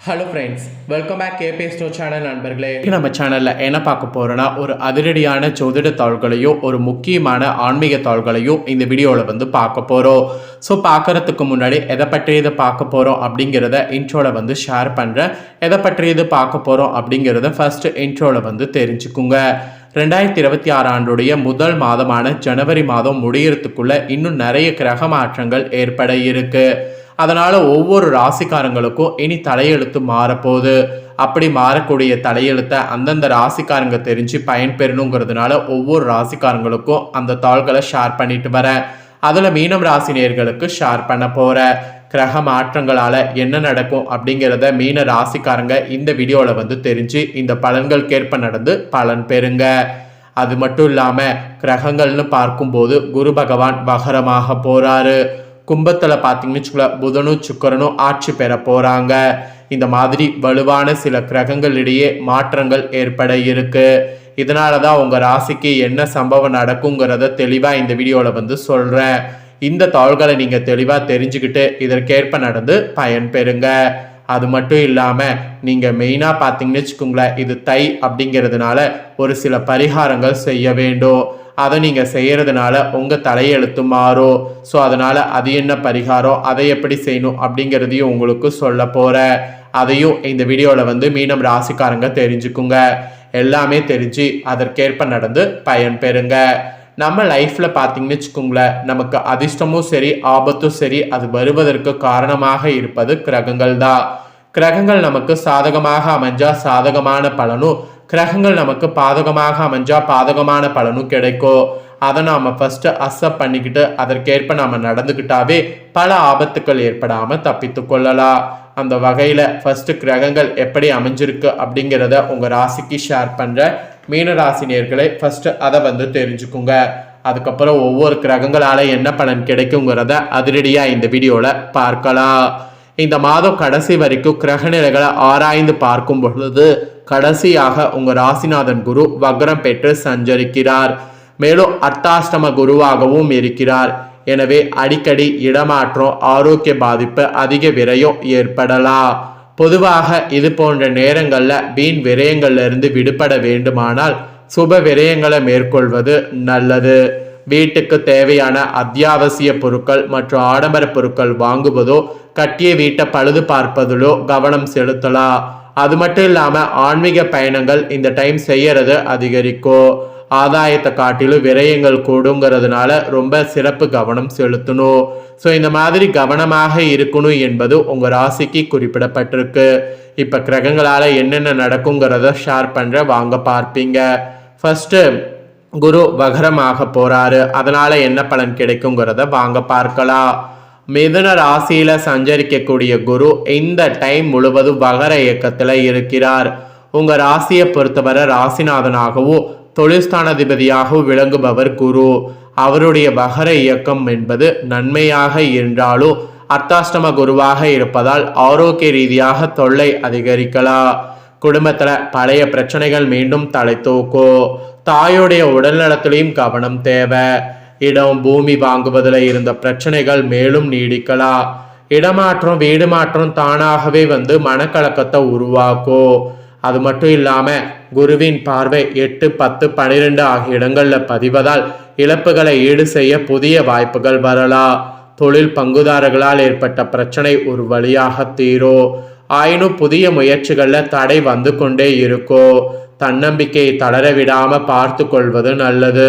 Hello friends welcome back கேபே ஸ்டோ channel நண்பர்களே. நம்ம சேனலில் என்ன பார்க்க போகிறோன்னா ஒரு அதிரடியான ஜோதிட தாள்களையும் ஒரு முக்கியமான ஆன்மீக தாள்களையும் இந்த வீடியோவில் வந்து பார்க்க போகிறோம் ஸோ பார்க்கறதுக்கு முன்னாடி எதை பற்றியது பார்க்க போகிறோம் அப்படிங்கிறத இன்ட்ரோவில் வந்து ஷேர் பண்ணுறேன் எதை பற்றியது பார்க்க போகிறோம் அப்படிங்கிறத ஃபஸ்ட்டு இன்ட்ரோவில் வந்து தெரிஞ்சுக்குங்க. ரெண்டாயிரத்தி இருபத்தி ஆறு ஆண்டுடைய முதல் மாதமான ஜனவரி மாதம் முடியறதுக்குள்ளே இன்னும் நிறைய கிரக மாற்றங்கள் ஏற்பட இருக்குது அதனால ஒவ்வொரு ராசிக்காரங்களுக்கும் இனி தலையெழுத்து மாறப்போகுது. அப்படி மாறக்கூடிய தலையெழுத்தை அந்தந்த ராசிக்காரங்க தெரிஞ்சு பயன்பெறணுங்கிறதுனால ஒவ்வொரு ராசிக்காரங்களுக்கும் அந்த தாள்களை ஷேர் பண்ணிட்டு வரேன் அதில் மீனம் ராசி நேர்களுக்கு ஷேர் பண்ண போகிறேன் கிரக மாற்றங்களால் என்ன நடக்கும் அப்படிங்கிறத மீன ராசிக்காரங்க இந்த வீடியோவில் வந்து தெரிஞ்சு இந்த பலன்களுக்கேற்ப நடந்து பலன் பெறுங்க. அது மட்டும் இல்லாமல் கிரகங்கள்னு பார்க்கும்போது குரு பகவான் பகரமாக போகிறாரு கும்பத்தில் பார்த்தீங்கன்னு வச்சுக்கோங்களேன் புதனும் சுக்கரனும் ஆட்சி பெற போகிறாங்க இந்த மாதிரி வலுவான சில கிரகங்களிடையே மாற்றங்கள் ஏற்பட இருக்கு. இதனால தான் உங்கள் ராசிக்கு என்ன சம்பவம் நடக்குங்கிறத தெளிவாக இந்த வீடியோவில் வந்து சொல்கிறேன் இந்த தாள்களை நீங்கள் தெளிவாக தெரிஞ்சுக்கிட்டு இதற்கேற்ப நடந்து பயன்பெறுங்க. அது மட்டும் இல்லாமல் நீங்கள் மெயினாக பார்த்தீங்கன்னு வச்சுக்கோங்களேன் இது தை அப்படிங்கிறதுனால ஒரு சில பரிகாரங்கள் செய்ய வேண்டும். அதை நீங்கள் செய்கிறதுனால உங்கள் தலையெழுத்து மாறும் ஸோ அதனால் அது என்ன பரிகாரம் அதை எப்படி செய்யணும் அப்படிங்கிறதையும் உங்களுக்கு சொல்ல போகிறேன் அதையும் இந்த வீடியோவில் வந்து மீனம் ராசிக்காரங்க தெரிஞ்சுக்குங்க. எல்லாமே தெரிஞ்சு அதற்கேற்ப நடந்து பயன்பெறுங்க நம்ம லைஃப்பில் பார்த்தீங்கன்னு வச்சுக்கோங்களேன் நமக்கு அதிர்ஷ்டமும் சரி ஆபத்தும் சரி அது வருவதற்கு காரணமாக இருப்பது கிரகங்கள் தான் கிரகங்கள் நமக்கு சாதகமாக அமைஞ்சால் சாதகமான பலனும் கிரகங்கள் நமக்கு பாதகமாக அமைஞ்சா பாதகமான பலனும் கிடைக்கும் அதை நாம் ஃபஸ்ட்டு அக்செப்ட் பண்ணிக்கிட்டு அதற்கேற்ப நாம் நடந்துக்கிட்டாவே பல ஆபத்துக்கள் ஏற்படாமல் தப்பித்து கொள்ளலாம். அந்த வகையில் ஃபஸ்ட்டு கிரகங்கள் எப்படி அமைஞ்சிருக்கு அப்படிங்கிறத உங்கள் ராசிக்கு ஷேர் பண்ணுற மீன ராசினியர்களை ஃபஸ்ட்டு அதை வந்து தெரிஞ்சுக்குங்க. அதுக்கப்புறம் ஒவ்வொரு கிரகங்களால் என்ன பலன் கிடைக்குங்கிறத அதிரடியாக இந்த வீடியோவில் பார்க்கலாம். இந்த மாதம் கடைசி வரைக்கும் கிரக நிலைகளை ஆராய்ந்து பார்க்கும் பொழுது கடைசியாக உங்கள் ராசிநாதன் குரு வக்ரம் பெற்று சஞ்சரிக்கிறார். மேலும் அர்த்தாஷ்டம குருவாகவும் இருக்கிறார். எனவே அடிக்கடி இடமாற்றம் ஆரோக்கிய பாதிப்பு அதிக விரயம் ஏற்படலாம். பொதுவாக இது போன்ற நேரங்களில் வீண் விரயங்கள்ல இருந்து விடுபட வேண்டுமானால் சுப விரயங்களை மேற்கொள்வது நல்லது. வீட்டுக்கு தேவையான அத்தியாவசிய பொருட்கள் மற்றும் ஆடம்பர பொருட்கள் வாங்குவதோ கட்டிய வீட்டை பழுது பார்ப்பதிலோ கவனம் செலுத்தலாம். அது மட்டும் இல்லாமல் ஆன்மீக பயணங்கள் இந்த டைம் செய்யறது அதிகரிக்கும் ஆதாயத்தை காட்டிலும் விரயங்கள் கூடுங்கிறதுனால ரொம்ப சிறப்பு கவனம் செலுத்தணும். ஸோ இந்த மாதிரி கவனமாக இருக்கணும் என்பது உங்கள் ராசிக்கு குறிப்பிடப்பட்டிருக்கு. இப்போ கிரகங்களால் என்னென்ன நடக்குங்கிறத ஷேர் பண்ணுற வாங்க பார்ப்பீங்க. ஃபஸ்ட்டு குரு வகரமாக போகிறாரு அதனால் என்ன பலன் கிடைக்குங்கிறத வாங்க பார்க்கலாம். மிதுன ராசியில சஞ்சரிக்கக்கூடிய குரு இந்த டைம் முழுவதும் வகர இயக்கத்தில் இருக்கிறார். உங்க ராசியை பொறுத்தவரை ராசிநாதனாகவும் தொழில்ஸ்தானாதிபதியாகவும் விளங்குபவர் குரு. அவருடைய வகர இயக்கம் என்பது நன்மையாக இருந்தாலும் அர்த்தாஷ்டம குருவாக இருப்பதால் ஆரோக்கிய ரீதியாக தொல்லை அதிகரிக்கலாம். குடும்பத்துல பழைய பிரச்சனைகள் மீண்டும் தலை தூக்கும். தாயோடைய உடல்நலத்திலையும் கவனம் தேவை. இடம் பூமி வாங்குவதில் இருந்த பிரச்சனைகள் மேலும் நீடிக்கலாம் இடமாற்றம் வீடு மாற்றம் தானாகவே வந்து மனக்கலக்கத்தை உருவாக்கும் அது மட்டும் இல்லாமல் குருவின் பார்வை எட்டு பத்து பன்னிரெண்டு ஆகிய இடங்களில் பதிவதால் இழப்புகளை ஈடு செய்ய புதிய வாய்ப்புகள் வரலாம் தொழில் பங்குதாரர்களால் ஏற்பட்ட பிரச்சனை ஒரு வழியாக தீரும் ஆயினும் புதிய முயற்சிகளில் தடை வந்து கொண்டே இருக்கும் தன்னம்பிக்கையை தளர விடாமல் பார்த்து கொள்வது நல்லது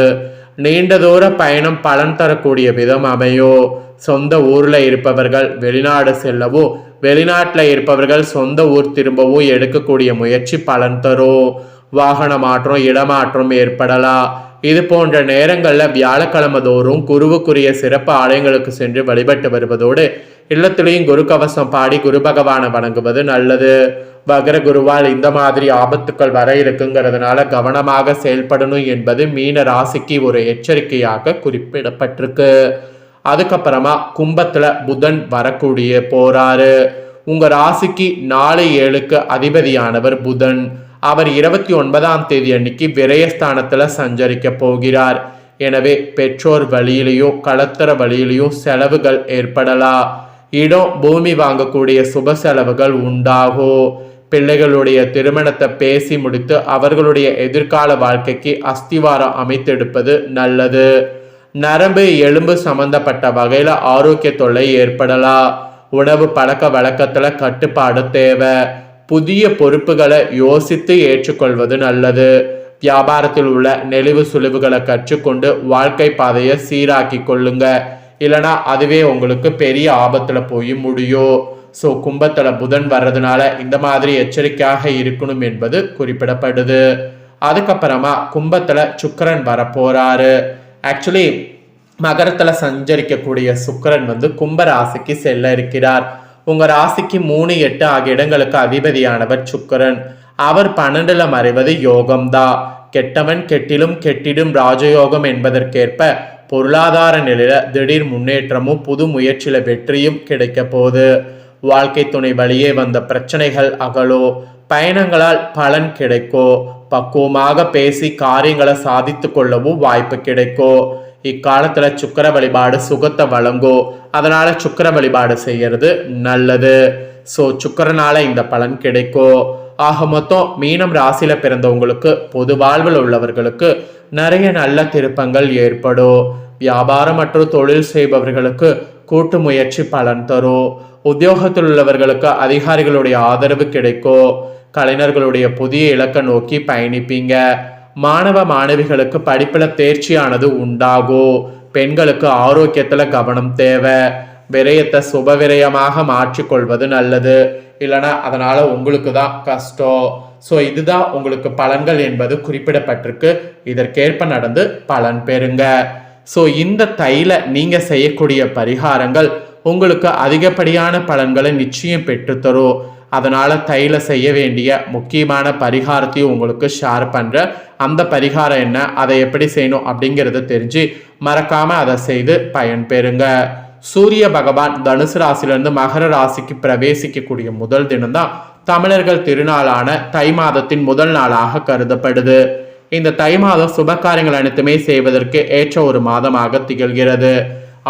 நீண்ட தூர பயணம் பலன் தரக்கூடிய விதம் அமையோ? சொந்த ஊரில் இருப்பவர்கள் வெளிநாடு செல்லவும் வெளிநாட்டில் இருப்பவர்கள் சொந்த ஊர் திரும்பவும் எடுக்கக்கூடிய முயற்சி பலன் தரும் வாகன மாற்றம் இடமாற்றம் ஏற்படலாம் இது போன்ற நேரங்களில் வியாழக்கிழமை தோறும் குருவுக்குரிய சிறப்பு ஆலயங்களுக்கு சென்று வழிபட்டு வருவதோடு இல்லத்திலையும் குரு கவசம் பாடி குரு பகவானை வணங்குவது நல்லது. வகர குருவால் இந்த மாதிரி ஆபத்துக்கள் வர இருக்குங்கிறதுனால கவனமாக செயல்படணும் என்பது மீன ராசிக்கு ஒரு எச்சரிக்கையாக குறிப்பிடப்பட்டிருக்கு. அதுக்கப்புறமா கும்பத்துல புதன் வரக்கூடிய போறாரு. உங்க ராசிக்கு நாலு ஏழுக்கு அதிபதியானவர் புதன். அவர் இருபத்தி ஒன்பதாம் தேதி அன்னைக்கு விரயஸ்தானத்துல சஞ்சரிக்க போகிறார். எனவே பெற்றோர் வழியிலையும் களத்தர வழியிலையும் செலவுகள் ஏற்படலாம் இடம் பூமி வாங்கக்கூடிய சுப செலவுகள் உண்டாகும். பிள்ளைகளுடைய திருமணத்தை பேசி முடித்து அவர்களுடைய எதிர்கால வாழ்க்கைக்கு அஸ்திவாரம் அமைத்தெடுப்பது நல்லது. நரம்பு எலும்பு சம்பந்தப்பட்ட வகையில் ஆரோக்கிய தொல்லை ஏற்படலாம். உணவு பழக்க வழக்கத்தில் கட்டுப்பாடு தேவை. புதிய பொறுப்புகளை யோசித்து ஏற்றுக்கொள்வது நல்லது. வியாபாரத்தில் உள்ள நெளிவு சுழிவுகளை கற்றுக்கொண்டு வாழ்க்கை பாதையை சீராக்கி கொள்ளுங்க. இல்லைனா அதுவே உங்களுக்கு பெரிய ஆபத்தில் போய் முடியும். ஸோ கும்பத்தில் புதன் வர்றதுனால இந்த மாதிரி எச்சரிக்கையாக இருக்கணும் என்பது குறிப்பிடப்படுது. அதுக்கப்புறமா கும்பத்தில் சுக்கரன் வரப்போறாரு. ஆக்சுவலி மகரத்தில் சஞ்சரிக்கக்கூடிய சுக்கரன் வந்து கும்ப ராசிக்கு செல்ல இருக்கிறார். உங்க ராசிக்கு மூணு எட்டு ஆகிய இடங்களுக்கு அதிபதியானவர் சுக்கரன். அவர் பன்னெண்டுல மறைவது யோகம்தான் கெட்டவன் கெட்டிலும் கெட்டிடும் ராஜயோகம் என்பதற்கேற்ப பொருளாதார நிலையில திடீர் முன்னேற்றமும் புது முயற்சியில வெற்றியும் கிடைக்க போகுது. வாழ்க்கை துணை வழியே வந்த பிரச்சனைகள் அகலோ பயணங்களால் பலன் கிடைக்கோ பக்குவமாக பேசி காரியங்களை சாதித்து கொள்ளவும் வாய்ப்பு கிடைக்கும் இக்காலத்துல சுக்கர வழிபாடு சுகத்தை வழங்கோ. அதனால சுக்கர வழிபாடு செய்யறது நல்லது. ஸோ சுக்கரனால இந்த பலன் கிடைக்கும் ஆக மொத்தம் மீனம் ராசியில பிறந்தவங்களுக்கு பொது வாழ்வில் உள்ளவர்களுக்கு நிறைய நல்ல திருப்பங்கள் ஏற்படும். வியாபாரம் மற்றும் தொழில் செய்பவர்களுக்கு கூட்டு முயற்சி பலன் தரும் உத்தியோகத்தில் உள்ளவர்களுக்கு அதிகாரிகளுடைய ஆதரவு கிடைக்கும் கலைஞர்களுடைய புதிய இலக்கை நோக்கி பயணிப்பீங்க. மாணவ மாணவிகளுக்கு படிப்பில் தேர்ச்சியானது உண்டாகும் பெண்களுக்கு ஆரோக்கியத்துல கவனம் தேவை. விரயத்தை சுப விரயமாக மாற்றிக்கொள்வது நல்லது. இல்லைனா அதனால உங்களுக்கு தான் கஷ்டம். ஸோ இதுதான் உங்களுக்கு பலன்கள் என்பது குறிப்பிடப்பட்டிருக்கு. இதற்கேற்ப நடந்து பலன் பெறுங்க. ஸோ இந்த தையில நீங்கள் செய்யக்கூடிய பரிகாரங்கள் உங்களுக்கு அதிகப்படியான பலன்களை நிச்சயம் பெற்றுத்தரும் அதனால் தையில செய்ய வேண்டிய முக்கியமான பரிகாரத்தையும் உங்களுக்கு ஷேர் பண்ணுற அந்த பரிகாரம் என்ன அதை எப்படி செய்யணும் அப்படிங்கிறத தெரிஞ்சு மறக்காமல் அதை செய்து பயன்பெறுங்க. சூரிய பகவான் தனுசு ராசியிலிருந்து மகர ராசிக்கு பிரவேசிக்கக்கூடிய முதல் தினம்தான் தமிழர்கள் திருநாளான தை மாதத்தின் முதல் நாளாக கருதப்படுது. இந்த தை மாதம் சுப காரியங்கள் அனைத்துமே செய்வதற்கு ஏற்ற ஒரு மாதமாக திகழ்கிறது.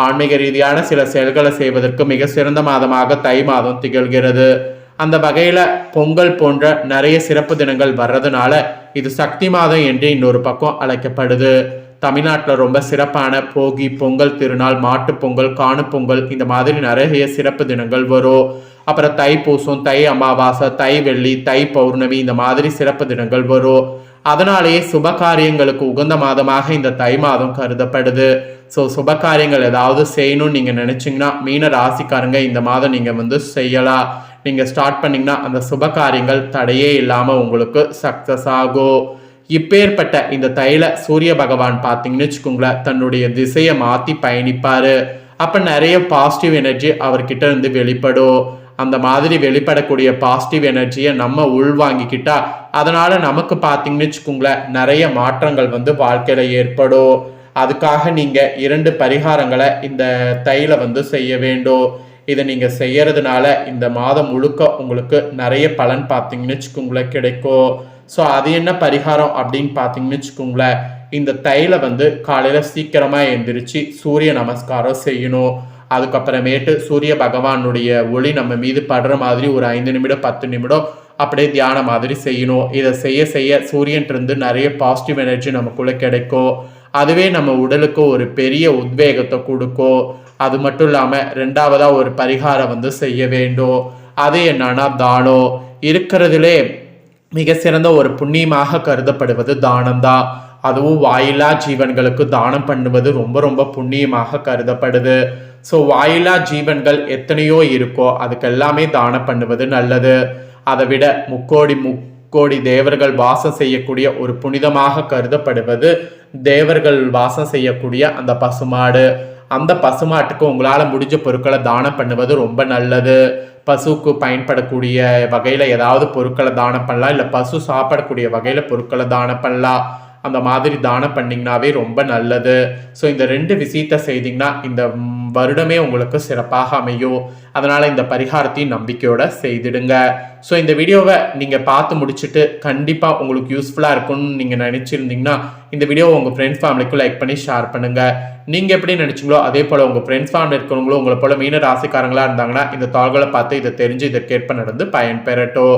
ஆன்மீக ரீதியான சில செயல்களை செய்வதற்கு மிக சிறந்த மாதமாக தை மாதம் திகழ்கிறது. அந்த வகையில் பொங்கல் போன்ற நிறைய சிறப்பு தினங்கள் வர்றதுனால இது சக்தி மாதம் என்று இன்னொரு பக்கம் அழைக்கப்படுது. தமிழ்நாட்டில் ரொம்ப சிறப்பான போகி பொங்கல் திருநாள் மாட்டுப்பொங்கல் பொங்கல் பொங்கல் இந்த மாதிரி நிறைய சிறப்பு தினங்கள் வரும். அப்புறம் தை பூசம் தை அமாவாசை தை வெள்ளி தை பௌர்ணமி இந்த மாதிரி சிறப்பு தினங்கள் வரும். அதனாலேயே சுப காரியங்களுக்கு உகந்த மாதமாக இந்த தை மாதம் கருதப்படுது. ஸோ சுப காரியங்கள் ஏதாவது செய்யணும்னு நீங்கள் நினச்சிங்கன்னா மீன ராசிக்காரங்க இந்த மாதம் நீங்கள் வந்து செய்யலாம். நீங்கள் ஸ்டார்ட் பண்ணிங்கன்னா அந்த சுப காரியங்கள் தடையே இல்லாமல் உங்களுக்கு சக்ஸஸ் ஆகும். இப்பேற்பட்ட இந்த தைல சூரிய பகவான் பார்த்தீங்கன்னு வச்சுக்கோங்களேன் தன்னுடைய திசையை மாற்றி பயணிப்பார். அப்போ நிறைய பாசிட்டிவ் எனர்ஜி அவர்கிட்ட இருந்து வெளிப்படும். அந்த மாதிரி வெளிப்படக்கூடிய பாசிட்டிவ் எனர்ஜியை நம்ம உள்வாங்கிக்கிட்டா அதனால நமக்கு பார்த்தீங்கன்னு வச்சுக்கோங்களேன் நிறைய மாற்றங்கள் வந்து வாழ்க்கையில ஏற்படும். அதுக்காக நீங்க இரண்டு பரிகாரங்களை இந்த தையில வந்து செய்ய வேண்டும். இதை நீங்க செய்யறதுனால இந்த மாதம் முழுக்க உங்களுக்கு நிறைய பலன் பார்த்தீங்கன்னு வச்சுக்கோங்களேன் கிடைக்கும். ஸோ அது என்ன பரிகாரம் அப்படின்னு பார்த்தீங்கன்னு வச்சுக்கோங்களேன். இந்த தைல வந்து காலையில் சீக்கிரமாக எழுந்திரிச்சு சூரிய நமஸ்காரம் செய்யணும். அதுக்கப்புறமேட்டு சூரிய பகவானுடைய ஒளி நம்ம மீது படுற மாதிரி ஒரு ஐந்து நிமிடம் பத்து நிமிடம் அப்படியே தியானம் மாதிரி செய்யணும். இதை செய்ய செய்ய சூரியன்ட்டு நிறைய பாசிட்டிவ் எனர்ஜி நமக்குள்ளே கிடைக்கும். அதுவே நம்ம உடலுக்கு ஒரு பெரிய உத்வேகத்தை கொடுக்கும். அது மட்டும் இல்லாமல் ரெண்டாவதாக ஒரு பரிகாரம் வந்து செய்ய வேண்டும். அது என்னன்னா தானம். இருக்கிறதுலே மிக சிறந்த ஒரு புண்ணியமாக கருதப்படுவது தானம்தான் அதுவும் வாயிலா ஜீவன்களுக்கு தானம் பண்ணுவது ரொம்ப ரொம்ப புண்ணியமாக கருதப்படுது. ஸோ வாயிலா ஜீவன்கள் எத்தனையோ இருக்கோ அதுக்கு எல்லாமே தானம் பண்ணுவது நல்லது. அதை விட முக்கோடி முக்கோடி தேவர்கள் வாசம் செய்யக்கூடிய ஒரு புனிதமாக கருதப்படுவது தேவர்கள் வாசம் செய்யக்கூடிய அந்த பசுமாடு. அந்த பசுமாட்டுக்கு உங்களால் முடிஞ்ச பொருட்களை தானம் பண்ணுவது ரொம்ப நல்லது. பசுக்கு பயன்படக்கூடிய வகையில் ஏதாவது பொருட்களை தானம் பண்ணலாம். இல்லை பசு சாப்பிடக்கூடிய வகையில் பொருட்களை தானம் பண்ணலாம். அந்த மாதிரி தானம் பண்ணிங்கனாவே ரொம்ப நல்லது. ஸோ இந்த ரெண்டு விஷயத்த செய்தீங்கன்னா இந்த வருடமே உங்களுக்கு சிறப்பாக அமையும் அதனால் இந்த பரிகாரத்தையும் நம்பிக்கையோட செய்திடுங்க. ஸோ இந்த வீடியோவை நீங்கள் பார்த்து முடிச்சுட்டு கண்டிப்பாக உங்களுக்கு யூஸ்ஃபுல்லாக இருக்கும்னு நீங்கள் நினச்சிருந்தீங்கன்னா இந்த வீடியோவை உங்கள் ஃப்ரெண்ட்ஸ் ஃபேமிலிக்கும் லைக் பண்ணி ஷேர் பண்ணுங்கள் நீங்கள் எப்படி நினச்சிங்களோ அதே போல் உங்கள் ஃப்ரெண்ட்ஸ் ஃபேமிலி இருக்கிறவங்களும் உங்களை போல் மீன ராசிக்காரங்களாக இருந்தாங்கன்னா இந்த தாள்களை பார்த்து இதை தெரிஞ்சு இதற்கேற்ப நடந்து பயன்பெறட்டும்.